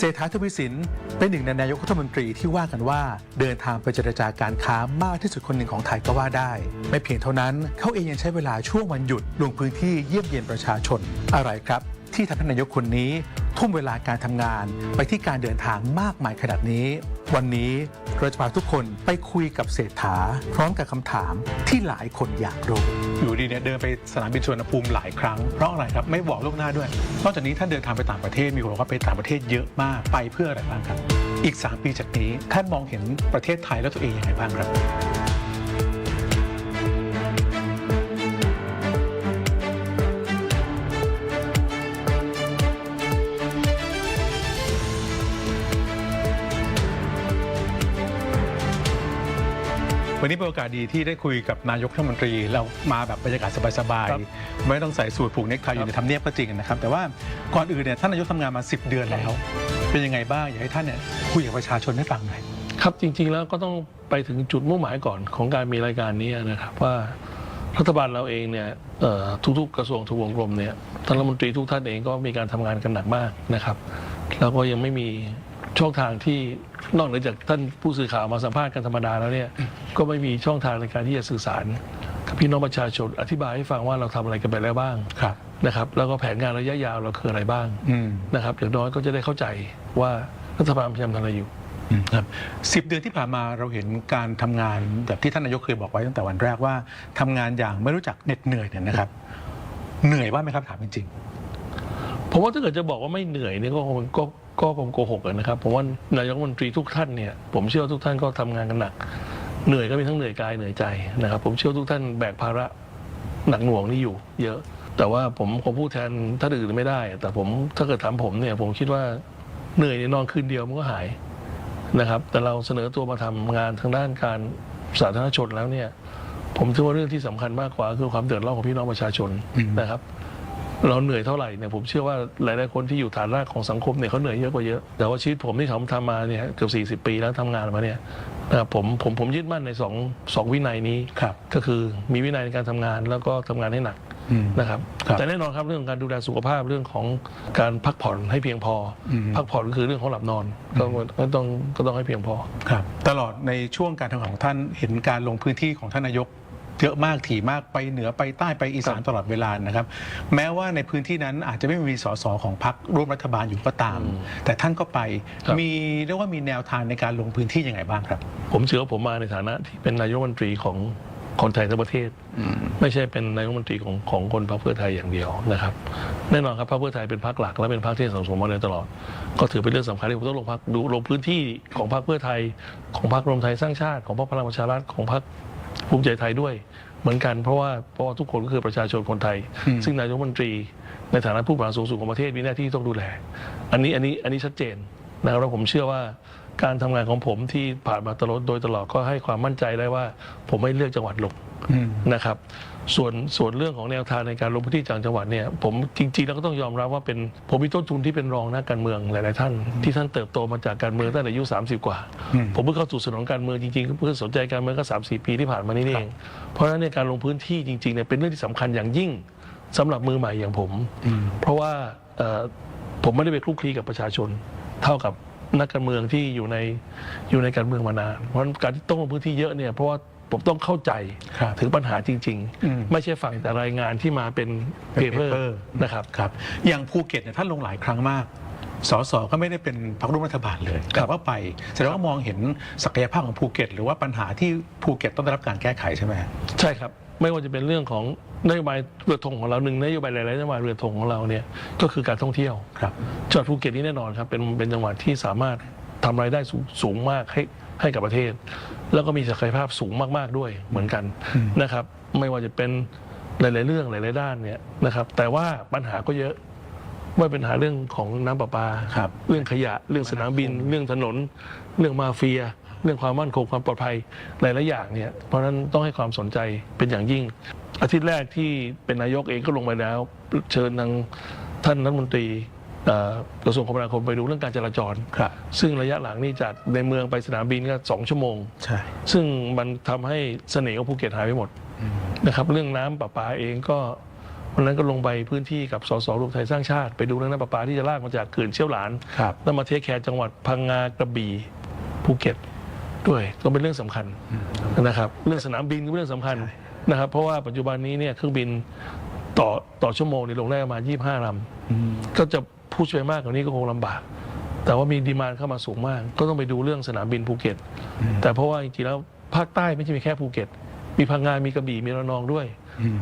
เศรษฐาทวีสินเป็นหนึ่งในนายกรัฐมนตรีที่ว่ากันว่าเดินทางไปเจรจาการค้ามากที่สุดคนหนึ่งของไทยก็ว่าได้ ไม่เพียงเท่านั้นเขาเองยังใช้เวลาช่วงวันหยุดลงพื้นที่เยี่ยมเยียนประชาชนอะไรครับ ที่ทำให้นายกคนนี้ทุ่มเวลาการทำงานไปที่การเดินทางมากมายขนาดนี้ วันนี้เราจะพาทุกคนไปคุยกับเศรษฐา พร้อมกับคำถามที่หลายคนอยากรู้ อยู่ดีเนี่ยเดินไปสนามบินสุวรรณภูมิหลายครั้งเพราะอะไรครับไม่บอกล่วงหน้าด้วย นอกจากนี้ท่านเดินทางไปต่างประเทศมีคนบอกว่าไปต่างประเทศเยอะมากไปเพื่ออะไรบ้างครับ อีก 3 ปีจากนี้ท่านมองเห็นประเทศไทยและตัวเองยังไงบ้างครับ วันนี้เป็นโอกาสดีที่ได้คุยกับนายกรัฐมนตรี เรามาแบบบรรยากาศสบายครับๆไม่ต้องใส่สูทผูกเนคไทอยู่ในทำเนียบก็จริงนะครับ แต่ว่าก่อนอื่นเนี่ยท่านนายกทำงานมา 10 เดือนแล้ว เป็นยังไงบ้างอยากให้ท่านเนี่ยคุยกับประชาชนให้ฟังหน่อย ครับจริงๆแล้วก็ต้องไปถึงจุดมุ่งหมายก่อนของการมีรายการนี้นะครับว่ารัฐบาลเราเองเนี่ยเอ่อทุกๆ กระทรวงทุกวงกลมเนี่ยท่านรัฐมนตรีทุกท่านเองก็มีการทำงานกันหนักมากนะครับ แล้วก็ยังไม่มี ช่องทางที่นอกเหนือจากท่านผู้สื่อข่าวมาสัมภาษณ์กันธรรมดาแล้วเนี่ยก็ไม่มีช่องทางในการที่จะสื่อสารกับพี่น้องประชาชนอธิบายให้ฟังว่าเราทำอะไรกันไปแล้วบ้างครับนะครับ แล้วก็แผนงานระยะยาวเราคืออะไรบ้างอืมนะครับอย่างน้อยก็จะได้เข้าใจว่ารัฐบาลพยายามทำอะไรอยู่อืมครับสิบเดือนที่ผ่านมาเราเห็นการทำงานแบบที่ท่านนายกเคยบอกไว้ตั้งแต่วันแรกว่าทำงานอย่างไม่รู้จักเหน็ดเหนื่อยเนี่ยนะครับ เหนื่อยบ้างไหมครับถามจริงผมว่าถ้าเกิดจะบอกว่าไม่เหนื่อยเนี่ยก็คงก็ ก็คงโกหกนะครับผมว่านายกรัฐมนตรีทุกท่านเนี่ยผมเชื่อทุกท่านก็ทำงานกันหนัก เหนื่อยก็มีทั้งเหนื่อยกายเหนื่อยใจนะครับ ผมเชื่อทุกท่านแบกภาระหนักหน่วงนี่อยู่ เยอะ แต่ว่าผมคงพูดแทนท่านอื่นไม่ได้ แต่ผมถ้าเกิดถามผมเนี่ยผมคิดว่าเหนื่อยเนี่ยนอนคืนเดียวมันก็หายนะครับ แต่เราเสนอตัวมาทำงานทางด้านการสาธารณชนแล้วเนี่ยผมถือว่าเรื่องที่สำคัญมากกว่าคือความเดือดร้อนของพี่น้องประชาชนนะครับ เราเหนื่อยเท่าไหร่เนี่ยผมเชื่อว่าหลายๆคนที่อยู่ฐานรากของสังคมเนี่ยเขาเหนื่อยเยอะกว่าเยอะ แต่ว่าชีวิตผมที่ผมทำมาเนี่ยเกือบ40 ปีแล้วทำงานมาเนี่ยนะครับผมผมผมยึดมั่นในสองสองวินัยนี้ครับก็คือมีวินัยในการทำงานแล้วก็ทำงานให้หนักอืมนะครับครับแต่แน่นอนครับเรื่องการดูแลสุขภาพเรื่องของการพักผ่อนให้เพียงพออมพักผ่อนก็คือเรื่องของหลับนอนก็ก็ต้องก็ต้องให้เพียงพอครับตลอดในช่วงการทำงานของท่านเห็นการลงพื้นที่ของท่านนายก เยอะมากถี่มากไปเหนือไปใต้ไปอีสานตลอดเวลานะครับ แม้ว่าในพื้นที่นั้นอาจจะไม่มีสสของพรรคร่วมรัฐบาลอยู่ก็ตามอืมแต่ท่านก็ไปครับมีเรียกว่ามีแนวทางในการลงพื้นที่ยังไงบ้างครับ ผมเชื่อว่าผมมาในฐานะที่เป็นนายกรัฐมนตรีของคนไทยทั้งประเทศ ไม่ใช่เป็นนายกรัฐมนตรีของของคนพรรคเพื่อไทยอย่างเดียวนะครับแน่นอนครับพรรคเพื่อไทยเป็นพรรคหลักและเป็นพรรคที่สังสมมาโดยตลอด ก็ถือเป็นเรื่องสำคัญที่ผมต้องลงพักดูลงพื้นที่ของพรรคเพื่อไทยของพรรครวมไทยสร้างชาติของพรรคพลังประชารัฐของพรรค ภูมิใจไทยด้วยเหมือนกันเพราะว่าเพราะว่าทุกคนก็คือประชาชนคนไทยอืมซึ่งนายกรัฐมนตรี ในฐานะผู้บริหารสูงสุดของประเทศมีหน้าที่ต้องดูแล อันนี้อันนี้อันนี้ชัดเจนนะครับแล้วผมเชื่อว่า การทำงานของผมที่ผ่านมาตลอดโดยตลอดก็ให้ความมั่นใจได้ว่า ผมไม่เลือกจังหวัดลงอืมนะครับ ส่วนส่วนเรื่องของแนวทางในการลงพื้นที่ต่างจังหวัดเนี่ยผมจริงๆแล้วก็ต้องยอมรับว่าเป็นผมมีต้นทุนที่เป็นรองนักการเมืองหลายๆท่าน ที่ท่านเติบโตมาจากการเมืองตั้งแต่อายุ 30 กว่าอืมผมเพิ่งเข้าสู่สนองการเมืองจริงๆเพิ่งสนใจการเมืองก็สามสี่ปีที่ผ่านมานี่เอง เพราะฉะนั้นในยการลงพื้นที่จริงๆเนี่ยเป็นเรื่องที่สำคัญอย่างยิ่งสำหรับมือใหม่อย่างผมอืมเพราะว่าเอ่อผมไม่ได้ไปคลุกคลีกับประชาชน เท่ากับ นักการเมืองที่อยู่ในอยู่ในการเมืองมานาน เพราะฉะนั้นการที่ต้องลงพื้นที่เยอะเนี่ยเพราะว่าผมต้องเข้าใจครับถึงปัญหาจริงอืมๆไม่ใช่ฟังแต่รายงานที่มาเป็นเป็นเปเปอ paper ร์นะครับครับอย่างภูเก็ตเนี่ยท่านลงหลายครั้งมากสสก็ไม่ได้เป็นพรรคร่วมรัฐบาลเลยแต่ว่าไปแสดงว่ามองเห็นศักยภาพของภูเก็ต หรือว่าปัญหาที่ภูเก็ตต้องได้รับการแก้ไขใช่ไหมใช่ครับ ไม่ว่าจะเป็นเรื่องของนโยบายเรือธงของเราหนึ่งนโยบายหลายๆนโยบายเรือธงของเราเนี่ยก็คือการท่องเที่ยวครับจังหวัดภูเก็ตนี่แน่นอนครับเป็นเป็นจังหวัดที่สามารถทำรายได้สูงสูงมากให้ให้กับประเทศ แล้วก็มีศักยภาพสูงมากๆด้วยเหมือนกันอืมนะครับ ไม่ว่าจะเป็นหลาย ๆ เรื่องหลาย ๆ ด้านเนี่ยนะครับ แต่ว่าปัญหาก็เยอะไม่ว่าเป็นปัญหาเรื่องของน้ำประปาครับเรื่องขยะ เรื่องสนามบิน เรื่องถนน เรื่องมาเฟีย เรื่องความมั่นคงความปลอดภัยหลายๆอย่างเนี่ยเพราะฉะนั้นต้องให้ความสนใจเป็นอย่างยิ่ง อาทิตย์แรกที่เป็นนายกเองก็ลงไปแล้ว เชิญทางท่านรัฐมนตรีเอ่อกระทรวงคมนาคมไปดูเรื่องการจราจรครับซึ่งระยะหลังนี่จากในเมืองไปสนามบินก็สองชั่วโมงใช่ซึ่งมันทำให้เสน่ห์ของภูเก็ตหายไปหมดนะครับเรื่องน้ำประปาเองก็วันนั้นก็ลงไปพื้นที่กับสสรวมไทยสร้างชาติ ไปดูเรื่องน้ำประปาที่จะลากมาจากเขื่อนเชี่ยวหลานครับแล้วมาเทคแคร์จังหวัดพังงากระบี่ภูเก็ต ด้วยก็เป็นเรื่องสำคัญนะครับ เรื่องสนามบินก็เป็นเรื่องสำคัญนะครับ เพราะว่าปัจจุบันนี้เนี่ยเครื่องบินต่อต่อชั่วโมงนี่ลงได้ประมาณ25ลำก็จะพูดไปมากกว่านี้ก็คงลำบาก แต่ว่ามีดีมานเข้ามาสูงมาก ก็ต้องไปดูเรื่องสนามบินภูเก็ต แต่เพราะว่าจริงๆแล้วภาคใต้ไม่ใช่มีแค่ภูเก็ต มีพังงา มีกระบี่ มีระนองด้วย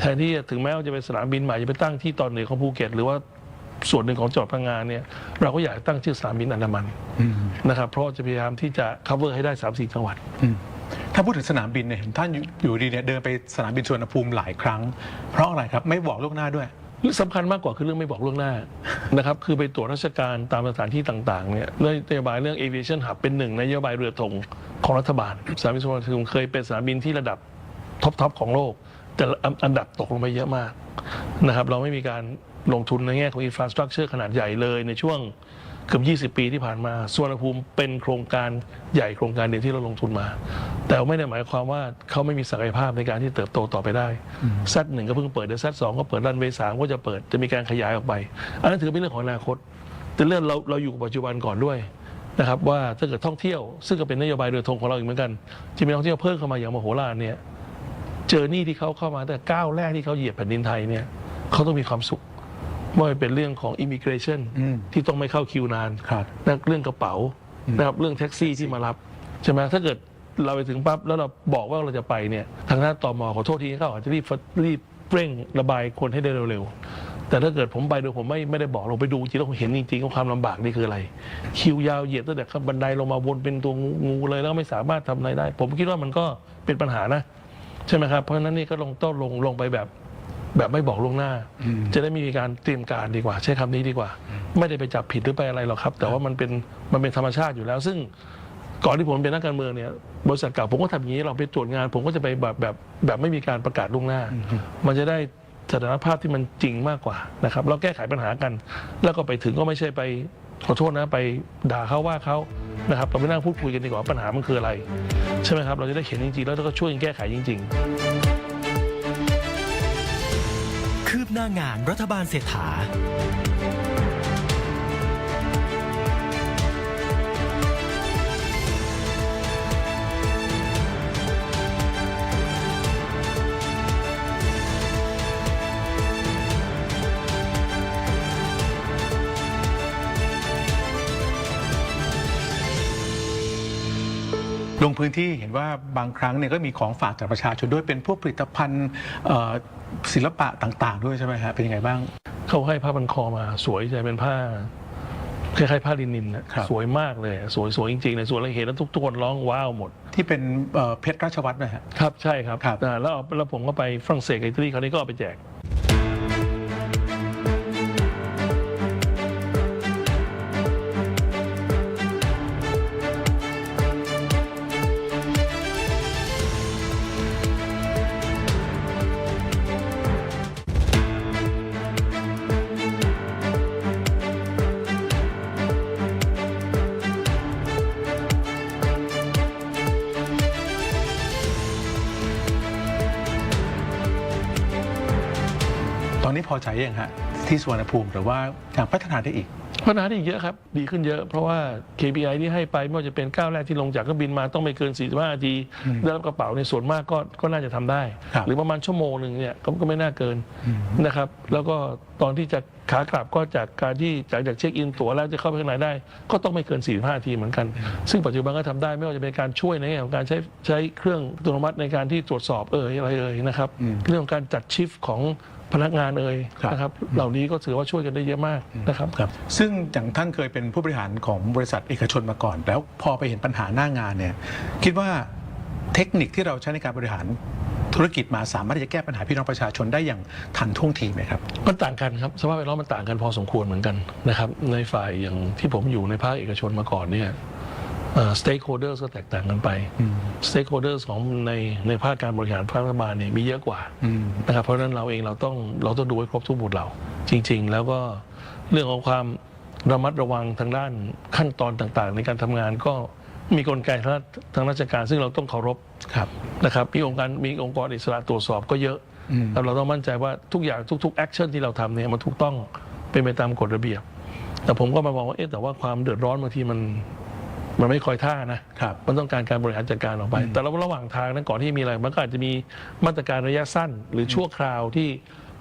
แทนที่จะถึงแม้ว่าจะเป็นสนามบินใหม่จะไปตั้งที่ตอนเหนือของภูเก็ต หรือว่า ส่วนหนึ่งของจังหวัดพังงาเนี่ยเราก็อยากตั้งชื่อสนามบินอันดามันอืมนะครับเพราะจะพยายามที่จะ cover ให้ได้ 3 4 จังหวัดอืมถ้าพูดถึงสนามบินเนี่ยเห็นท่านอยู่อยู่ดีเนี่ยเดินไปสนามบินสุวรรณภูมิหลายครั้ง เพราะอะไรครับไม่บอกล่วงหน้าด้วยเรื่องสำคัญมากกว่าคือเรื่องไม่บอกล่วงหน้านะครับคือไปตรวจราชการตามสถานที่ต่างๆเนี่ยเรื่องนโยบายเรื่อง aviation hub เป็นหนึ่งในนโยบายเรือธงของรัฐบาลสนามบินสุวรรณภูมิเคยเป็นสนามบินที่ระดับท็อปทอปของโลก แต่อันดับตกลงไปเยอะมากนะครับเราไม่มีการ ลงทุนในแง่ของ infrastructure ขนาดใหญ่เลยในช่วงเกือบ20 ปีที่ผ่านมาสุวรรณภูมิเป็นโครงการใหญ่โครงการเดียวที่เราลงทุนมา แต่ไม่ได้หมายความว่าเขาไม่มีศักยภาพในการที่เติบโตต่อไปได้แซดหนึ่งก็เพิ่งเปิดเดี๋ยวแซดสองก็เปิดรันเวย์สามก็จะเปิดจะมีการขยายออกไป อันนั้นถือเป็นเรื่องของอนาคต แต่เรื่องเราเราอยู่กับปัจจุบันก่อนด้วยนะครับว่าถ้าเกิดท่องเที่ยว ซึ่งก็เป็นนโยบายเรือธงของเราอีกเหมือนกันจะมีนักท่องเที่ยวเพิ่มเข้ามาอย่างมโหฬารเนี่ยเจอนี่ที่เขาเข้ามาแต่ก้าวแรกที่เขาเหยียบแผ่นดินไทยเนี่ยเขาต้องมีความสุขไม่ ว่าจะเป็นเรื่องของ immigration อืมที่ต้องไม่เข้าคิวนานครับนะเรื่องกระเป๋านะครับเรื่องแท็กซี่ที่มารับใช่ไหมถ้าเกิดเราไปถึงปั๊บแล้วเราบอกว่าเราจะไปเนี่ยทางด้านตมขอโทษทีเขาอาจจะรีบรีบเร่งระบายคนให้ได้เร็วๆ แต่ถ้าเกิดผมไปโดยผมไม่ไม่ได้บอกเราไปดูจริงแล้วผมเห็นจริงๆว่าความลำบากนี่คืออะไร คิวยาวเหยียดตั้งแต่ขั้นบันไดลงมาวนเป็นตัวงูงูเลยแล้วไม่สามารถทำอะไรได้ ผมคิดว่ามันก็เป็นปัญหานะ ใช่ไหมครับ เพราะฉะนั้นนี่ก็ลงต้องลงลงไปแบบ แบบไม่บอกล่วงหน้า จะได้มีการเตรียมการดีกว่า ใช้คำนี้ดีกว่า ไม่ได้ไปจับผิดหรือไปอะไรหรอกครับ แต่ว่ามันเป็นมันเป็นธรรมชาติอยู่แล้ว ซึ่งก่อนที่ผมเป็นนักการเมืองเนี่ยบริษัทเก่าผมก็ทำอย่างนี้เราไปตรวจงาน ผมก็จะไปแบบแบบแบบไม่มีการประกาศล่วงหน้า มันจะได้สถานภาพที่มันจริงมากกว่านะครับเราแก้ไขปัญหากัน แล้วก็ไปถึงก็ไม่ใช่ไปขอโทษนะไปด่าเขาว่าเขานะครับเราไปนั่งพูดคุยกันดีกว่าว่าปัญหามันคืออะไร ใช่ไหมครับ เราจะได้เห็นจริงๆแล้วก็ช่วยกันแก้ไขจริง ๆ คืบหน้างานรัฐบาลเศรษฐา ลงพื้นที่เห็นว่าบางครั้งเนี่ยก็มีของฝากจากประชาชนด้วยเป็นพวกผลิตภัณฑ์เอ่อศิลปะต่างๆ ด้วยใช่ไหมฮะเป็นยังไงบ้าง เขาให้ผ้าพันคอมาสวยใจเป็นผ้าคล้ายๆผ้าลินินนะครับสวยมากเลยสวยสวยจริงๆเลยสวยเราเห็นแล้วทุกทุกคนร้องว้าวหมด ที่เป็นเอ่อเพชรราชวัตรนะฮะครับใช่ครับครับอ่าแล้วเอาแล้วผมก็ไปฝรั่งเศสกับอิตาลีคราวนี้ก็เอาไปแจก พอใจยังฮะที่สุวรรณภูมิหรือว่ายังพัฒนาได้อีกพัฒนาได้อีกเยอะครับ ดีขึ้นเยอะ เพราะว่า KPI ที่ให้ไปไม่ว่าจะเป็นก้าวแรกที่ลงจากเครื่องบินมาต้องไม่เกิน 45นาที ได้รับกระเป๋าในส่วนมากก็ก็น่าจะทำได้ครับหรือประมาณชั่วโมงหนึ่งเนี่ยก็ก็ไม่น่าเกินนะครับ แล้วก็ตอนที่จะขากลับก็จากการที่จากจากเช็คอินตั๋วแล้วจะเข้าไปข้างในได้ ก็ต้องไม่เกิน 45นาทีเหมือนกัน ซึ่งปัจจุบันก็ทำได้ไม่ว่าจะเป็นการช่วยในแง่ของการใช้ใช้เครื่องอัตโนมัติในการที่ตรวจสอบเอ่ยอะไรเอ่ยนะครับเรื่องของการจัดชิฟต์ของ พนักงานเอ่ยครับนะครับ เหล่านี้ก็ถือว่าช่วยกันได้เยอะมากนะครับครับ ซึ่งอย่างท่านเคยเป็นผู้บริหารของบริษัทเอกชนมาก่อน แล้วพอไปเห็นปัญหาหน้างานเนี่ย คิดว่าเทคนิคที่เราใช้ในการบริหารธุรกิจมาสามารถที่จะแก้ปัญหาพี่น้องประชาชนได้อย่างทันท่วงทีไหมครับ มันต่างกันครับสภาพแวดล้อมมันต่างกันพอสมควรเหมือนกันนะครับ ในฝ่ายอย่างที่ผมอยู่ในภาคเอกชนมาก่อนเนี่ย สเต็กโฮเดอร์ก็แตกต่างกันไปสเต็กโฮเดอร์ของในในภาคการบริหารภาครัฐบาลเนี่ยมีเยอะกว่าอืมนะครับเพราะฉะนั้นเราเองเราต้องเราต้องดูให้ครบทุกหมุดเหล่าจริง ๆ แล้วก็เรื่องของความระมัดระวังทางด้านขั้นตอนต่างๆ ในการทำงานก็มีกลไกทางราชทางราชการ ซึ่งเราต้องเคารพครับนะครับมีองค์การมีองค์กรอิสระตรวจสอบก็เยอะอืมแล้วเราต้องมั่นใจว่าทุกอย่างทุกๆแอคชั่นที่เราทำเนี่ยมันถูกต้องเป็นไปตามกฎระเบียบ แต่ผมก็มามองว่าเอ๊ะแต่ว่าความเดือดร้อนบางทีมัน มันไม่คอยท่านะครับมันต้องการการบริหารจัดการออกไป แต่ระหว่างทางนั้นก่อนที่มีอะไร มันก็อาจจะมีมาตรการระยะสั้น หรือชั่วคราวที่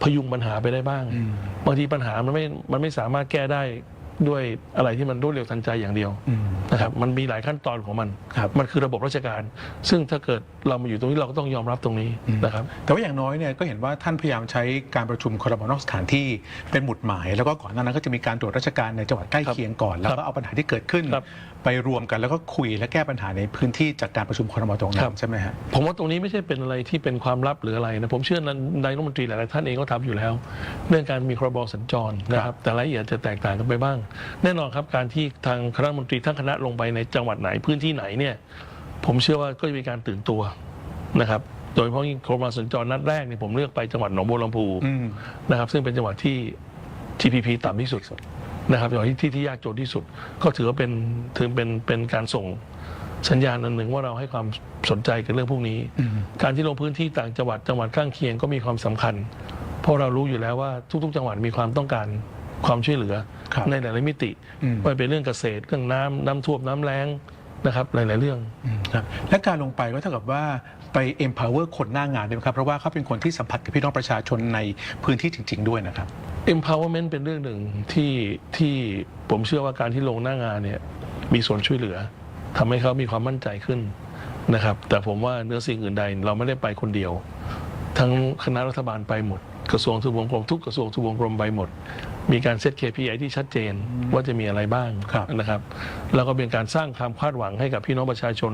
พยุงปัญหาไปได้บ้างอืมบางทีปัญหามันไม่ มันไม่สามารถแก้ได้ ด้วยอะไรที่มันรวดเร็วทันใจอย่างเดียวอืมนะครับมันมีหลายขั้นตอนของมันครับมันคือระบบราชการ ซึ่งถ้าเกิดเรามาอยู่ตรงนี้เราก็ต้องยอมรับตรงนี้นะครับแต่ว่าอย่างน้อยเนี่ยก็เห็นว่าท่านพยายามใช้การประชุมครมนอกสถานที่เป็นหมุดหมาย แล้วก็ก่อนหน้านั้นก็จะมีการตรวจราชการในจังหวัดใกล้เคียงก่อน แล้วก็เอาปัญหาที่เกิดขึ้นครับไปรวมกันแล้วก็คุยและแก้ปัญหาในพื้นที่จากการประชุมครมตรงนั้ครันบใช่ไหมฮะผมว่าตรงนี้ไม่ใช่เป็นอะไรที่เป็นความลับหรืออะไรนะผมเชื่อนนายกรัฐมนตรีหลายๆท่านเองก็ทำอยู่แล้ว เรื่องการมีครบสัญจรนะคครัรับบแต่รายละเอียดจะแตกต่างกันไปบ้างแน่นอนครับการที่ทางคณะรัฐมนตรีทั้งคณะลงไปในจังหวัดไหนพื้นที่ไหนเนี่ยผมเชื่อว่าก็จะมีการตื่นตัวนะครับ โดยเฉพาะยิ่งครบสัญจรนัดแรกเนี่ยผมเลือกไปจังหวัดหนองบัวลำพูอืมนะครับ ซึ่งเป็นจังหวัดที่ GDP ต่ำที่สุดนะครับจังหวัดที่ที่ที่ยากจนที่สุด ก็ถือว่าเป็นถือเป็นเป็นการส่งสัญญาณอันหนึ่งว่าเราให้ความสนใจกับเรื่องพวกนี้อืมการที่ลงพื้นที่ต่างจังหวัดจังหวัดข้างเคียงก็มีความสำคัญ เพราะเรารู้อยู่แล้วว่าทุก ๆ จังหวัดมีความต้องการ ความช่วยเหลือครับในหลายๆมิติอืมไม่ว่าเป็นเรื่องเกษตรเรื่องน้ำน้ำท่วมน้ำแล้งนะครับหลาย ๆ เรื่องอืมครับและการลงไปก็เท่ากับว่าไป empower คนหน้างานด้วยไหมครับ เพราะว่าเขาเป็นคนที่สัมผัสกับพี่น้องประชาชนในพื้นที่จริง ๆ ด้วยนะครับ empowerment เป็นเรื่องหนึ่งที่ที่ผมเชื่อว่าการที่ลงหน้างานเนี่ยมีส่วนช่วยเหลือทำให้เขามีความมั่นใจขึ้นนะครับ แต่ผมว่าเนื้อสิ่งอื่นใดเราไม่ได้ไปคนเดียว ทั้งคณะรัฐบาลไปหมด กระทรวงทบวงกรมทุกกระทรวงทบวงกรมไปหมด มีการเซต KPI ที่ชัดเจนว่าจะมีอะไรบ้างครับนะครับ แล้วก็เป็นการสร้างความคาดหวังให้กับพี่น้องประชาชน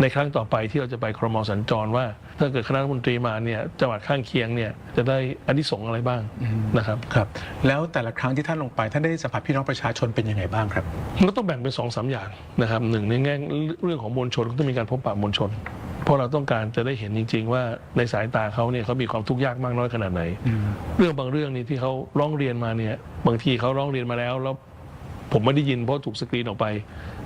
ในครั้งต่อไปที่เราจะไปครมสัญจรว่า ถ้าเกิดคณะรัฐมนตรีมาเนี่ยจังหวัดข้างเคียงเนี่ยจะได้อานิสงส์อะไรบ้างนะครับครับ แล้วแต่ละครั้งที่ท่านลงไปท่านได้สัมผัสพี่น้องประชาชนเป็นยังไงบ้างครับมันก็ต้องแบ่งเป็นสองสามอย่างนะครับหนึ่งในแง่เรื่องของมวลชนก็ต้องมีการพบปะมวลชน เพราะเราต้องการจะได้เห็นจริง ๆ ว่าในสายตาเขาเนี่ยเขามีความทุกข์ยากมากน้อยขนาดไหน เรื่องบางเรื่องนี่ที่เขาร้องเรียนมาเนี่ย บางทีเขาร้องเรียนมาแล้วแล้วผมไม่ได้ยินเพราะถูกสกรีนออกไป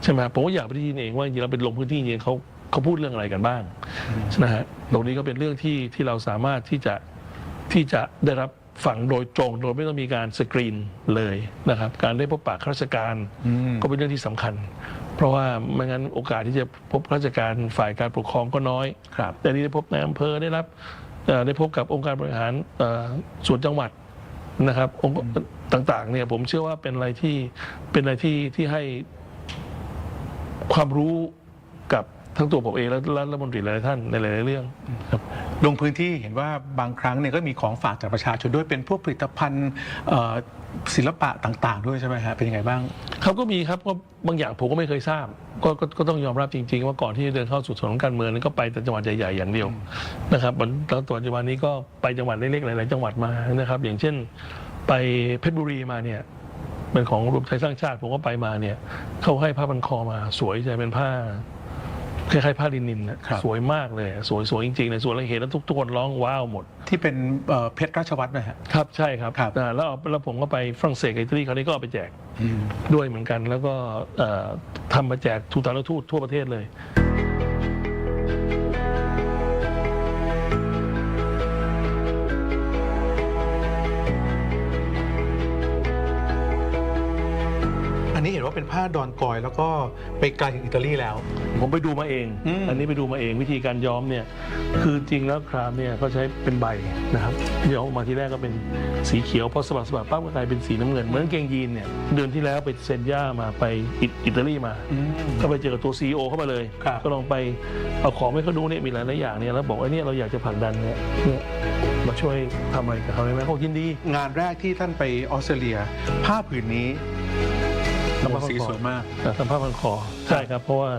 ใช่ไหมผมก็อยากไปได้ยินเองว่าจริงๆเราเป็นลงพื้นที่จริงๆเขาเขาพูดเรื่องอะไรกันบ้างนะฮะตรงนี้ก็เป็นเรื่องที่ที่เราสามารถที่จะที่จะได้รับฝังโดยตรงโดยไม่ต้องมีการสกรีนเลยนะครับ การได้พบปะข้าราชการอืมก็เป็นเรื่องที่สำคัญเพ ราะว่าไม่งั้นโอกาสที่จะพบข้าราชการฝ่ายการปกครองก็น้อย ครับแต่นี่ได้พบในอำเภอได้รับเอ่อได้พบกับองค์การบริหารเอ่อส่วนจังหวัดนะครับองค์ต่างๆเนี่ยผมเชื่อว่าเป็นอะไรที่เป็นอะไรที่ที่ให้ความรู้กับทั้งตัวผมเองและและรัฐมนตรีหลายๆท่านในหลายๆเรื่อง ลงพื้นที่เห็นว่าบางครั้งเนี่ยก็มีของฝากจากประชาชนด้วยเป็นพวกผลิตภัณฑ์เอ่อ ศิลปะต่าง ๆ ด้วยใช่ไหมฮะเป็นยังไงบ้าง เขาก็มีครับก็บางอย่างผมก็ไม่เคยทราบก็ก็ก็ต้องยอมรับจริง ๆ ว่าก่อนที่จะเดินเข้าสู่ถนนการเมืองนั้นก็ไปแต่จังหวัดใหญ่ๆอย่างเดียวนะครับแล้วตัวปัจจุบันนี้ก็ไปจังหวัดเล็กๆหลายๆจังหวัดมานะครับ อย่างเช่น ไปเพชรบุรีมาเนี่ยเป็นของรวมไทยสร้างชาติผมก็ไปมาเนี่ยเขาให้ผ้าพันคอมาสวยจะเป็นผ้า คล้ายๆผ้าลินินนะครับ สวยมากเลยสวยสวยจริงๆเลยสวยเราเห็นแล้วทุกทุกคนร้องว้าวหมด ที่เป็นเอ่อเพชรราชวัตรนะฮะ ครับใช่ครับครับ อ่าแล้วเอาแล้วผมก็ไปฝรั่งเศสกับอิตาลีคราวนี้ก็เอาไปแจกด้วยเหมือนกัน แล้วก็เอ่อทำมาแจกทูตานุทูตทั่วประเทศเลย ผ้าดอนกอย แล้วก็ไปไกลถึงอิตาลีแล้ว ผมไปดูมาเอง อืม อันนี้ไปดูมาเองวิธีการย้อมเนี่ย คือจริงแล้วครามเนี่ยก็ใช้เป็นใบนะครับย้อมออกมาทีแรกก็เป็นสีเขียวพอสะบัดสะบัดปั๊บก็กลายเป็นสีน้ำเงินเหมือนกางเกงยีนเนี่ยเดือนที่แล้วไปเซนย่ามาไปอิอิตาลีมาก็ไปเจอกับตัวซีอเข้ามาเลย ครับ ก็ลองไปเอาของให้เขาดูเนี่ยมีหลายๆอย่างเนี่ยแล้วบอกว่าเนี่ยเราอยากจะผลักดันเนี่ยเนี่ยมาช่วยทำอะไรกับเขาได้ไหมเขาบอกยินดี งานแรกที่ท่านไปออสเตรเลีย ผ้าผืนนี้ ทำผ้าพันคอสีสวยมากอ่าทำผ้าพันคอใช่ครับ เพราะว่า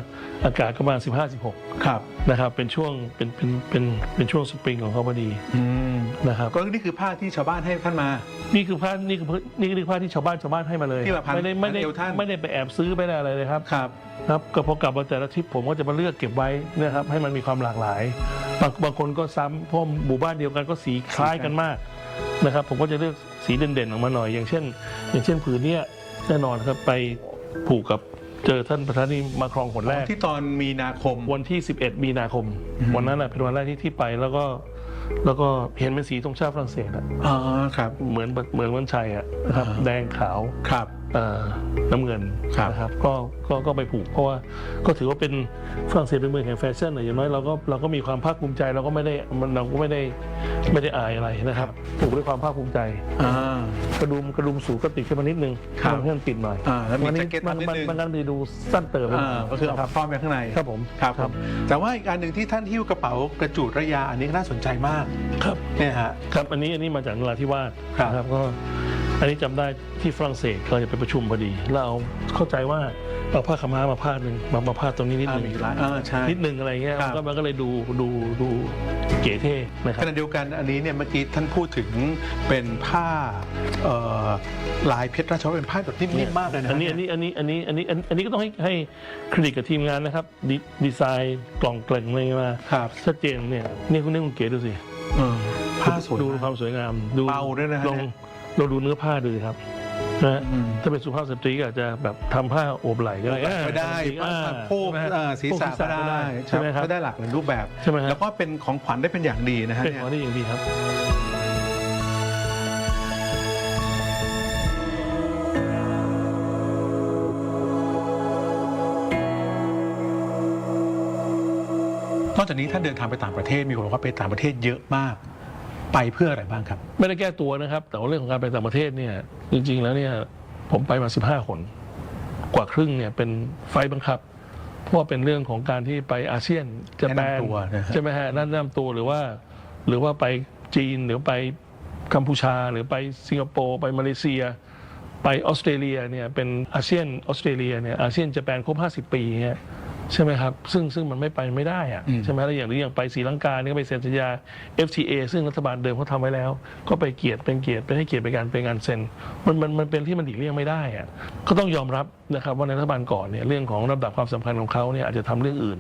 อากาศก็ประมาณ 15 16 ครับนะครับ เป็นช่วงเป็นเป็นเป็นเป็นช่วงสปริงของเขาพอดีนะครับก็นี่คือผ้าที่ชาวบ้านให้ท่านมา นี่คือผ้านี่คือนี่คือผ้าที่ชาวบ้านชาวบ้านให้มาเลยที่มาพันไม่ได้ไม่ได้พันเอวท่านไม่ได้ไปแอบซื้อไม่ได้อะไรเลยครับครับครับก็พอกลับมาแต่ละทริปผมก็จะมาเลือกเก็บไว้นะครับให้มันมีความหลากหลาย บางบางคนก็ซ้ำเพราะหมู่บ้านเดียวกันก็สีคล้ายกันมากนะครับผมก็จะเลือกสีเด่นๆออกมาหน่อย อย่างเช่น อย่างเช่นผืนเนี้ย แน่นอนครับไปผูกกับเจอท่านประธานนี่มาครองผลแรก ที่ตอนมีนาคม วันที่ 11 มีนาคมอืมวันนั้นน่ะเป็นวันแรกที่ที่ไปแล้วก็ แล้วก็เห็นเป็นสีธงชาติฝรั่งเศสอะอ๋อครับ เหมือนเหมือนวันชัยอะนะครับอ่าแดงขาวครับเอ่อ น้ำเงินครับนะครับก็ก็ก็ไปผูกเพราะว่าก็ถือว่าเป็นฝรั่งเศสเป็นเมืองแห่งแฟชั่นอะอย่างน้อยเราก็เราก็มีความภาคภูมิใจเราก็ไม่ได้มันเราก็ไม่ได้ไม่ได้อายอะไรนะครับผูกด้วยความภาคภูมิใจอ่ากระดุมกระดุมสูงก็ติดขึ้นมานิดนึงครับมันเพื่อนปิดหน่อยอ่าแล้วมีนนี้แจ็คเก็ตมันนิดมันนึงมันกันไปดูสั้นเติมอ่าก็คือเอานะครับซ่อนไปข้างในครับผมครับครับ แต่ว่าอีกอันหนึ่งที่ท่านหิ้วกระเป๋ากระจูดระยาอันนี้ก็น่าสนใจมากครับเนี่ยฮะครับอันนี้อันนี้มาจากนราธิวาสครับนะครับก็ อันนี้จำได้ที่ฝรั่งเศสเราจะไปประชุมพอดีแล้วเอาเข้าใจว่าเอาผ้าขาวม้ามาผ้าหนึ่งมามาผ้าตรงนี้นิดอ่าหนึ่งมีร้านอ่าใช่นิดหนึ่งอะไรเงี้ยครับมันก็มันก็เลยดูดูดูเก๋เท่นะคขรับณะเดียวกันอันนี้เนี่ยเมื่อกี้ท่านพูดถึงเป็นผ้าเอ่อลายเพชรราชวัฒน์เป็นผ้าแบบนิ่มๆมากเลยนะอันนี้อันนี้อันนี้อันนี้อันนี้อันอันนี้ก็ต้องให้ให้เครดิตกับทีมงานนะครับดีดีไซน์กล่องเกล่งอะไรมาครับชัดเจนเนี่ยนี่คุณนี่คุณเก๋ดูสิเออผ้าสวยดูมากความสวยงามดูเบาด้วยนะฮะลอง ลองดูเนื้อผ้าดูสิครับนะอืม ถ้าเป็นสุภาพสตรีก็อาจจะแบบทำผ้าโอบไหล่ก็ได้ไม่ได้อ่า โพกใช่ไหมฮะอ่าศีรษะโพก็ได้ใช่ไหมครับก็ได้หลากหลายรูปแบบ ใช่ไหมฮะแล้วก็เป็นของขวัญได้เป็นอย่างดีนะฮะเป็นเนี่ขย องที่อย่างดีครับ นอกจากนี้ท่านเดินทางไปต่างประเทศมีคนบอกว่าไปต่างประเทศเยอะมาก ไปเพื่ออะไรบ้างครับ ไม่ได้แก้ตัวนะครับ แต่ว่าเรื่องของการไปต่างประเทศเนี่ยจริง ๆ แล้วเนี่ยผมไปมา 15 คน กว่าครึ่งเนี่ยเป็นไฟล์บังคับ เพราะว่าเป็นเรื่องของการที่ไปอาเซียนจะแปนแนะนำตัวนะฮะใช่ไหมฮะแนะนำตัวหรือว่า หรือว่าไปจีนหรือไปกัมพูชา หรือไปสิงคโปร์ไปมาเลเซีย ไปออสเตรเลียเนี่ยเป็นอาเซียนออสเตรเลียเนี่ยอาเซียนจะแปนครบ 50 ปีเนี่ย ใช่ไหมครับ ซึ่งซึ่งมันไม่ไปไม่ได้อะอืมใช่ไหมแล้วอย่างหรืออย่างไปศรีลังกาเนี่ยก็ไปเซ็นสัญญา FTA ซึ่งรัฐบาลเดิมเขาทำไว้แล้ว ก็ไปเกียรติเป็นเกียรติเป็นให้เกียรติเป็นการเป็นงานเซ็นมันมันมันเป็นที่มันหลีกเลี่ยงไม่ได้อะก็ต้องยอมรับนะครับว่าในรัฐบาลก่อนเนี่ยเรื่องของระดับความสำคัญของเขาเนี่ยอาจจะทำเรื่องอื่น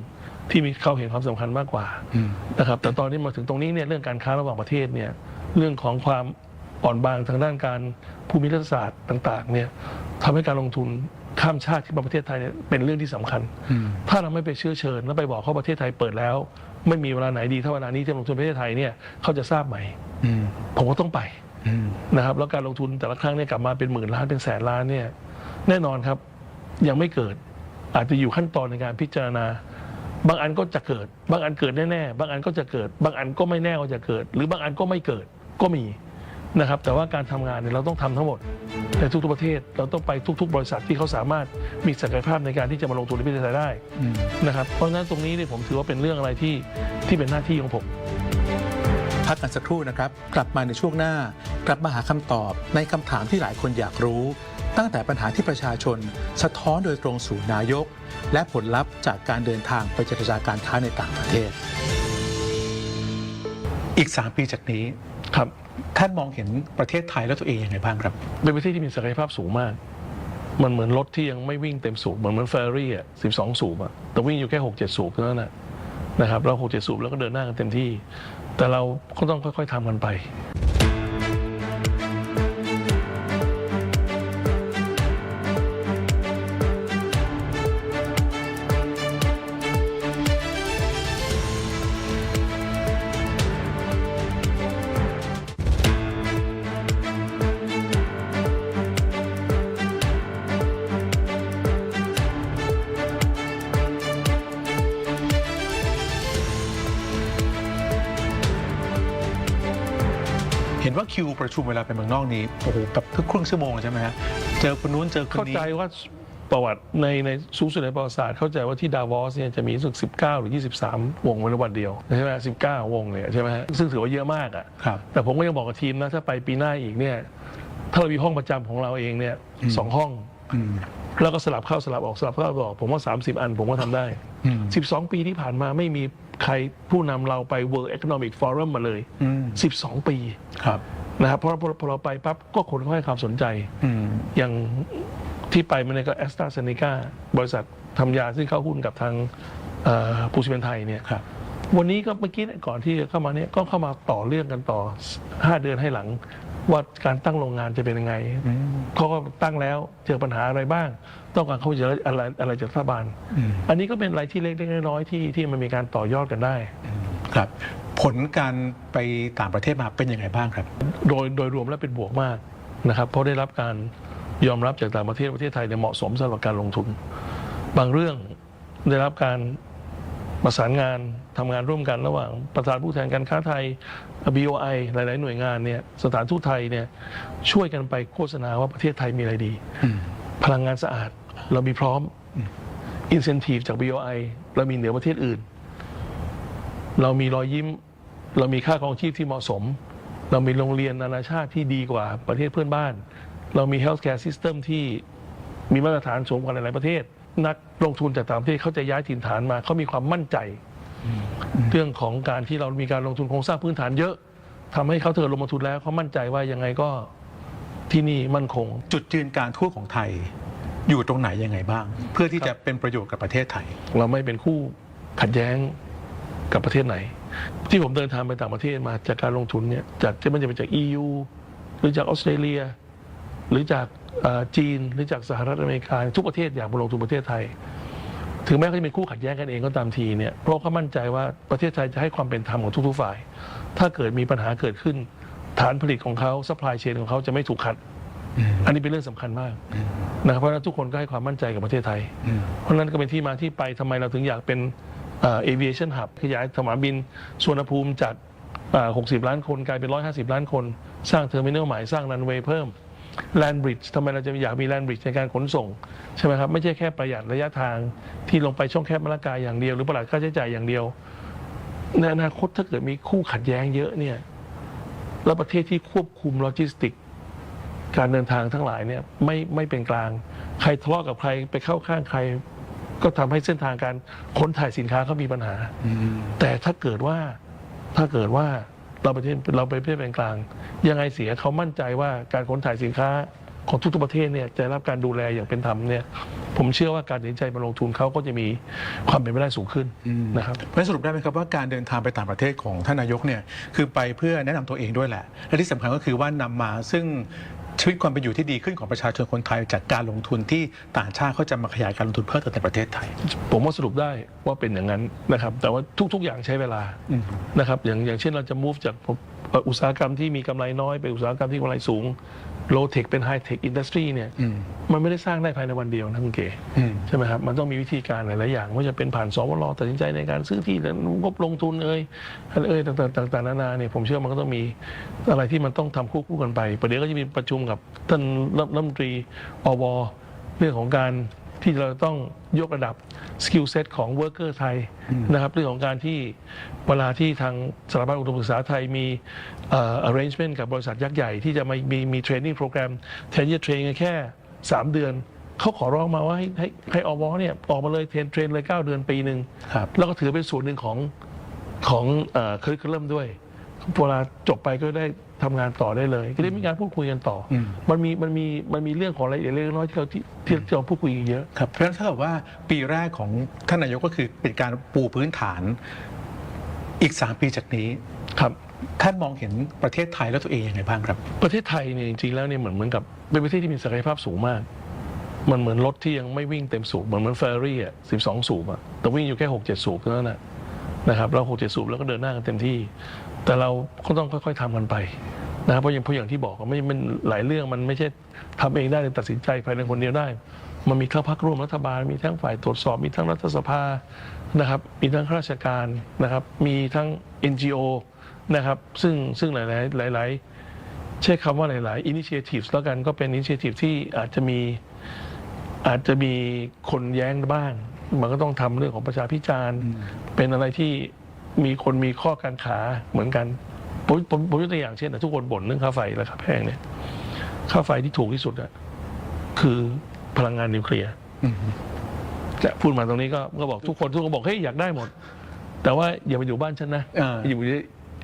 ที่มีเขาเห็นความสำคัญมากกว่าอืมนะครับแต่ตอนนี้มาถึงตรงนี้เนี่ยเรื่องการค้าระหว่างประเทศเนี่ยเรื่องของความอ่อนบางทางด้านการภูมิรัฐศาสตร์ต่างๆเนี่ยทำให้การลงทุน ข้ามชาติที่มาประเทศไทยเนี่ยเป็นเรื่องที่สำคัญอืมถ้าเราไม่ไปเชื้อเชิญแล้วไปบอกเขาประเทศไทยเปิดแล้ว ไม่มีเวลาไหนดีเท่าเวลานี้ที่ลงทุนประเทศไทยเนี่ยเขาจะทราบไหมอืมผมก็ต้องไปอืมนะครับแล้วการลงทุนแต่ละครั้งเนี่ยกลับมาเป็นหมื่นล้านเป็นแสนล้านเนี่ยแน่นอนครับ ยังไม่เกิดอาจจะอยู่ขั้นตอนในการพิจารณา บางอันก็จะเกิด บางอันเกิดแน่ๆบางอันก็จะเกิด บางอันก็ไม่แน่ว่าจะเกิด หรือบางอันก็ไม่เกิดก็มี นะครับแต่ว่าการทำงานเนี่ยเราต้องทำทั้งหมดในทุกๆประเทศ เราต้องไปทุก ๆ บริษัทที่เขาสามารถมีศักยภาพในการที่จะมาลงทุนในประเทศไทยได้อืมนะครับเพราะฉะนั้นตรงนี้เนี่ยผมถือว่าเป็นเรื่องอะไรที่ที่เป็นหน้าที่ของผมพักกันสักครู่นะครับ กลับมาในช่วงหน้า กลับมาหาคำตอบในคำถามที่หลายคนอยากรู้ ตั้งแต่ปัญหาที่ประชาชน สะท้อนโดยตรงสู่นายก และผลลัพธ์จากการเดินทางไปเจรจาการค้าในต่างประเทศ อีก 3 ปีจากนี้ ครับท่านมองเห็นประเทศไทยและตัวเองยังไงบ้างครับ เป็นประเทศที่มีศักยภาพสูงมาก มันเหมือนรถที่ยังไม่วิ่งเต็มสูบเหมือนเหมือนเฟอร์รี่อะสิบสองสูบอะแต่วิ่งอยู่แค่หกเจ็ดสูบเท่านั้นนะนะครับเราหกเจ็ดสูบแล้วก็เดินหน้ากันเต็มที่ แต่เราก็ต้องค่อย ๆทำกันไป คิวประชุมเวลาไปเมืองนอกนี้โอ้โหแบบทุกครึ่งชั่วโมงเลยใช่ไหมฮะเจอคนนู้นเจอคนเข้านี้ ใจว่าประวัติในในสูงสุดในประวัติศาสตร์เข้าใจว่าที่ดาวอสเนี่ยจะมีรู้สึก 19 หรือ 23 วงในวันเดียวใช่ไหม19 วงเนี่ยใช่ไหมฮะซึ่งถือว่าเยอะมากอะครับ แต่ผมก็ยังบอกกับทีมนะถ้าไปปีหน้าอีกเนี่ยถ้าเรามีห้องประจำของเราเองเนี่ยอืมสองห้อง อืม แล้วก็สลับเข้าสลับออกสลับเข้าสลับออกผมว่า 30 อันผมก็ทำได้ อืม12 ปีที่ผ่านมาไม่มีใครผู้นำเราไป World Economic Forum มาเลย อืม 12 ปี ครับ นะครับเพราะพอพอเราไปปั๊บก็คนเขาให้ความสนใจอืมอย่างที่ไปมันยก็แอสตราเซเนกาบริษัททำยาซึ่งเข้าหุ้นกับทางเอ่อปูซิเมนไทยเนี่ยครับวันนี้ก็เมื่อกี้เนี่ยก่อนที่จะเข้ามาเนี่ยก็เข้ามาต่อเรื่องกันต่อ 5 เดือนให้หลัง ว่าการตั้งโรงงานจะเป็นยังไงอืมเขาก็ตั้งแล้วเจอปัญหาอะไรบ้าง ต้องการเข้าใจอะไรอะไรจากรัฐบาลอืมอันนี้ก็เป็นอะไรที่เล็กๆน้อยๆที่ที่มันมีการต่อยอดกันได้ครับ ผลการไปต่างประเทศมาเป็นยังไงบ้างครับ โดยโดยรวมแล้วเป็นบวกมากนะครับ เพราะได้รับการยอมรับจากต่างประเทศประเทศไทยเนี่ยเหมาะสมสำหรับการลงทุน บางเรื่องได้รับการประสานงานทำงานร่วมกันระหว่างประธานผู้แทนการค้าไทย BOI หลาย ๆ หน่วยงานเนี่ยสถานทูตไทยเนี่ยช่วยกันไปโฆษณาว่าประเทศไทยมีอะไรดี พลังงานสะอาดเรามีพร้อม incentive จาก BOI เรามีเหนือประเทศอื่น เรามีรอยยิ้ม เรามีค่าครองชีพที่เหมาะสม เรามีโรงเรียนนานาชาติที่ดีกว่าประเทศเพื่อนบ้าน เรามี healthcare system ที่มีมาตรฐานสูงกว่าหลาย ๆ ประเทศ นักลงทุนจากต่างประเทศเขาจะย้ายถิ่นฐานมาเขามีความมั่นใจ เรื่องของการที่เรามีการลงทุนโครงสร้างพื้นฐานเยอะทำให้เขาเถิดลงมาทุนแล้วเขามั่นใจว่ายังไงก็ที่นี่มั่นคง จุดยืนการทูตของไทยอยู่ตรงไหนยังไงบ้าง เพื่อที่จะเป็นประโยชน์กับประเทศไทย เราไม่เป็นคู่ขัดแย้ง กับประเทศไหน ที่ผมเดินทางไปต่างประเทศมาจากการลงทุนเนี่ยจากที่มันจะเป็นจาก EU หรือจากออสเตรเลีย หรือจากเอ่อจีนหรือจากสหรัฐอเมริกาทุกประเทศอยากมาลงทุนประเทศไทย ถึงแม้เขาจะเป็นคู่ขัดแย้งกันเองก็ตามทีเนี่ยเพราะเขามั่นใจว่าประเทศไทยจะให้ความเป็นธรรมของทุกๆฝ่าย ถ้าเกิดมีปัญหาเกิดขึ้น ฐานผลิตของเขาซัพพลายเชนของเขาจะไม่ถูกขัด อันนี้เป็นเรื่องสำคัญมากนะครับเพราะฉะนั้นทุกคนก็ให้ความมั่นใจกับประเทศไทย เพราะฉะนั้นก็เป็นที่มาที่ไปทำไมเราถึงอยากเป็นเอ่อ aviation hub ขยายสนามบินสวนภูมิจาก 60 ล้านคนกลายเป็น 150 ล้านคน สร้างเทอร์มินอลใหม่สร้างรันเวย์เพิ่ม land bridge ทำไมเราจะอยากมี land bridge ในการขนส่ง ใช่ไหมครับ ไม่ใช่แค่ประหยัดระยะทางที่ลงไปช่องแคบมะละกาอย่างเดียว หรือประหยัดค่าใช้จ่ายอย่างเดียว ในอนาคตถ้าเกิดมีคู่ขัดแย้งเยอะเนี่ยแล้วประเทศที่ควบคุมโลจิสติก การเดินทางทั้งหลายเนี่ยไม่ไม่เป็นกลาง ใครทะเลาะกับใครไปเข้าข้างใคร ก็ทำให้เส้นทางการขนถ่ายสินค้าเขามีปัญหา แต่ถ้าเกิดว่าถ้าเกิดว่าเราประเทศเราเป็นประเทศเป็นกลาง ยังไงเสียเขามั่นใจว่าการขนถ่ายสินค้าของทุกๆประเทศเนี่ยจะได้รับการดูแลอย่างเป็นธรรมเนี่ยผมเชื่อว่าการตัดสินใจมาลงทุนเขาก็จะมีความเป็นไปได้สูงขึ้นนะครับเพราะฉะนั้นสรุปได้ไหมครับว่าการเดินทางไปต่างประเทศของท่านนายกเนี่ยคือไปเพื่อแนะนำตัวเองด้วยแหละ และที่สำคัญก็คือว่านำมาซึ่ง ชีวิตความเป็นอยู่ที่ดีขึ้นของประชาชนคนไทย จากการลงทุนที่ต่างชาติเขาจะมาขยายการลงทุนเพิ่มเติมในประเทศไทย ผมว่าสรุปได้ว่าเป็นอย่างนั้นนะครับ แต่ว่าทุก ๆ อย่างใช้เวลานะครับอย่างอย่างเช่นเราจะ move จากอุตสาหกรรมที่มีกำไรน้อยไปอุตสาหกรรมที่กำไรสูง low tech เป็น high tech industry เนี่ยอืมมันไม่ได้สร้างได้ภายในวันเดียวนะคุณเก๋อืมใช่ไหมครับ มันต้องมีวิธีการหลาย ๆ อย่างว่าจะเป็นผ่านสวรตัดสินใจในการซื้อที่แล้วงบลงทุนเอ่ยอะไรเอ่ยต่างๆต่าง ๆ นานาเนี่ยผมเชื่อมันก็ต้องมีอะไรที่มันต้องทำควบคู่กันไปประเดี๋ยวก็จะมีประชุมกับท่านรัฐมนตรีอวเรื่องของการที่เราต้องยกระดับ สกิลเซ็ตของเวิร์กเกอร์ไทยนะครับเรื่องของการที่เวลาที่ทางสถาบันอุดมศึกษาไทยมีเอ่อ arrangement กับบริษัทยักษ์ใหญ่ที่จะมามีมีเทรนนิ่งโปรแกรมแทนที่จะเทรนกันแค่ 3 เดือน เขาขอร้องมาว่าให้ให้ให้อวเนี่ยออกมาเลยเทรนเทรนเลย 9 เดือนปีหนึ่งครับแล้วก็ถือเป็นส่วนหนึ่งของของเอ่อคริคูลัมด้วยเวลาจบไปก็ได้ ทำงานต่อได้เลย ก็ได้มีการพูดคุยกันต่ออมมันมีมันมีมันมีเรื่องของรายละเอียดเล็กๆน้อยๆที่เราที่ที่ที่เราพูดคุยกันเยอะครับเพราะฉะนั้นถ้าเกิดว่าปีแรกของท่านนายกก็คือเป็นการปูพื้นฐานอีก 3 ปีจากนี้ครับท่านมองเห็นประเทศไทยและตัวเองยังไงบ้างครับ ประเทศไทยเนี่ยจริงๆแล้วเนี่ยเหมือนเหมือนกับเป็นประเทศที่มีศักยภาพสูงมาก มันเหมือนรถที่ยังไม่วิ่งเต็มสูบเหมือนเหมือนเฟอร์รี่อะสิบสองสูบอะแต่วิ่งอยู่แค่หกเจ็ดสูบเท่านั้นนะนะครับเราหกเจ็ดสูบแล้วก็เดินหน้ากันเต็มที่ แต่เราก็ต้องค่อย ๆทำกันไปนะครับเพราะอย่างเพราะอย่างที่บอกอะไม่มันหลายเรื่องมันไม่ใช่ทำเองได้หรือตัดสินใจภายในคนเดียวได้ มันมีข้าพักร่วมรัฐบาล มีทั้งฝ่ายตรวจสอบ มีทั้งรัฐสภานะครับ มีทั้งข้าราชการนะครับ มีทั้ง NGO นะครับ ซึ่งซึ่งหลาย ๆ หลาย ๆ ใช้คำว่าหลาย ๆ initiatives แล้วกันก็เป็น initiative ที่อาจจะมีอาจจะมีคนแย้งบ้าง มันก็ต้องทำเรื่องของประชาพิจารณ์เป็นอะไรที่ มีคนมีข้อกังขาเหมือนกันผมผมผมยกตัวอย่างเช่นนะทุกคนบ่นเรื่องค่าไฟราคาแพงเนี่ยค่าไฟที่ถูกที่สุดอะคือพลังงานนิวเคลียร์อืมจะพูดมาตรงนี้ก็ก็บอกทุกคนทุกคนบอกเฮ้ยอยากได้หมด แต่ว่าอย่าไปอยู่บ้านฉันนะอ่า อยู่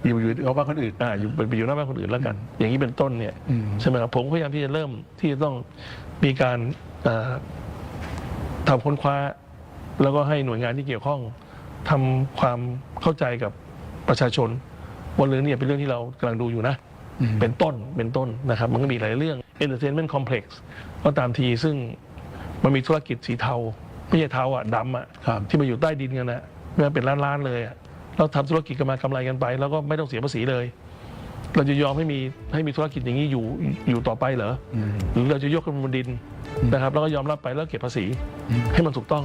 อยู่อยู่เอาว่าคนอื่น อ่าอยู่ไปอยู่หน้าบ้านคนอื่นแล้วกัน อย่างนี้เป็นต้นเนี่ยอืม ใช่ไหมครับผมก็พยายามที่จะเริ่มที่จะต้องมีการเอ่อทำค้นคว้า แล้วก็ให้หน่วยงานที่เกี่ยวข้องทำความ เข้าใจกับประชาชนว่าเรื่องนี้เป็นเรื่องที่เรากำลังดูอยู่นะอืมเป็นต้นเป็นต้นนะครับ มันก็มีหลายเรื่อง entertainment complex ก็ตามทีซึ่งมันมีธุรกิจสีเทา ไม่ใช่เทาอะดำอะครับที่มาอยู่ใต้ดินกันนะไม่ว่าเป็นล้านๆเลยอะเราทำธุรกิจกันมากำไรกันไป แล้วก็ไม่ต้องเสียภาษีเลย เราจะยอมให้มีให้มีธุรกิจอย่างนี้อยู่อยู่ต่อไปเหรออืมหรือเราจะยกกันบนดินนะครับ แล้วก็ยอมรับไปแล้วเก็บภาษีอืมให้มันถูกต้อง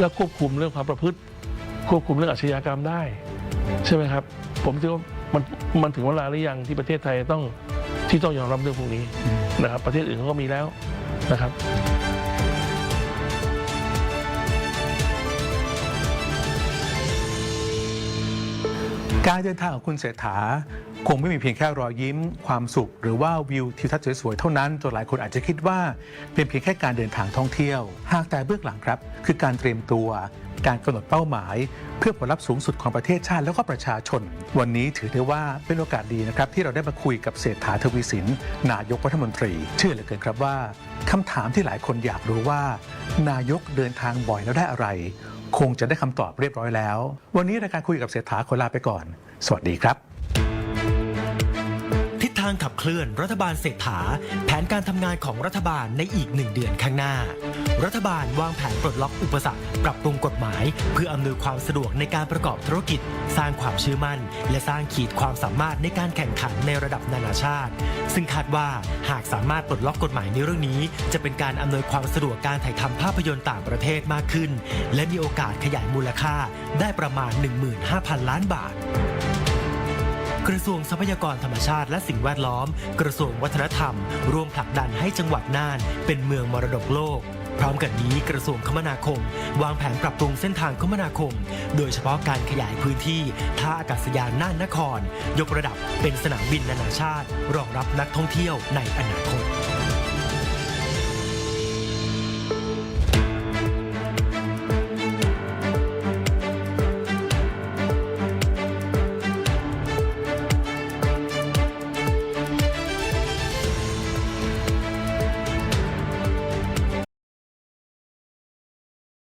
แล้วควบคุมเรื่องความประพฤติ ควบคุมเรื่องอาชญากรรมได้ ใช่ไหมครับ ผมคิดว่ามันมันถึงเวลาหรือยังที่ประเทศไทยต้องที่ต้องยอมรับเรื่องพวกนี้นะครับ ประเทศอื่นเขาก็มีแล้วนะครับการเดินทางของคุณเศรษฐา คงไม่มีเพียงแค่รอยยิ้ม ความสุข หรือว่าวิวทิวทัศน์สวยๆ เท่านั้นจนหลายคนอาจจะคิดว่า เป็นเพียงแค่การเดินทางท่องเที่ยว หากแต่เบื้องหลังครับ คือการเตรียมตัว การกำหนดเป้าหมาย เพื่อผลลัพธ์สูงสุดของประเทศชาติแล้วก็ประชาชน วันนี้ถือได้ว่าเป็นโอกาสดีนะครับที่เราได้มาคุยกับเศรษฐาทวีสิน นายกรัฐมนตรี เชื่อเหลือเกินครับว่าคำถามที่หลายคนอยากรู้ว่า นายกเดินทางบ่อยแล้วได้อะไร คงจะได้คำตอบเรียบร้อยแล้ว วันนี้รายการคุยกับเศรษฐาขอลาไปก่อน สวัสดีครับางขับเคลื่อนรัฐบาลเศรษฐา แผนการทำงานของรัฐบาลในอีกหนึ่งเดือนข้างหน้า รัฐบาลวางแผนปลดล็อกอุปสรรค ปรับปรุงกฎหมาย เพื่ออำนวยความสะดวกในการประกอบธุรกิจ สร้างความเชื่อมั่น และสร้างขีดความสามารถในการแข่งขันในระดับนานาชาติ ซึ่งคาดว่าหากสามารถปลดล็อกกฎหมายในเรื่องนี้ จะเป็นการอำนวยความสะดวกการถ่ายทำภาพยนตร์ต่างประเทศมากขึ้น และมีโอกาสขยายมูลค่าได้ประมาณ 15,000 ล้านบาท กระทรวงทรัพยากรธรรมชาติและสิ่งแวดล้อม กระทรวงวัฒนธรรม ร่วมผลักดันให้จังหวัดน่าน เป็นเมืองมรดกโลก พร้อมกันนี้กระทรวงคมนาคม วางแผนปรับปรุงเส้นทางคมนาคม โดยเฉพาะการขยายพื้นที่ท่าอากาศยานน่านนคร ยกระดับเป็นสนามบินนานาชาติ รองรับนักท่องเที่ยวในอนาคต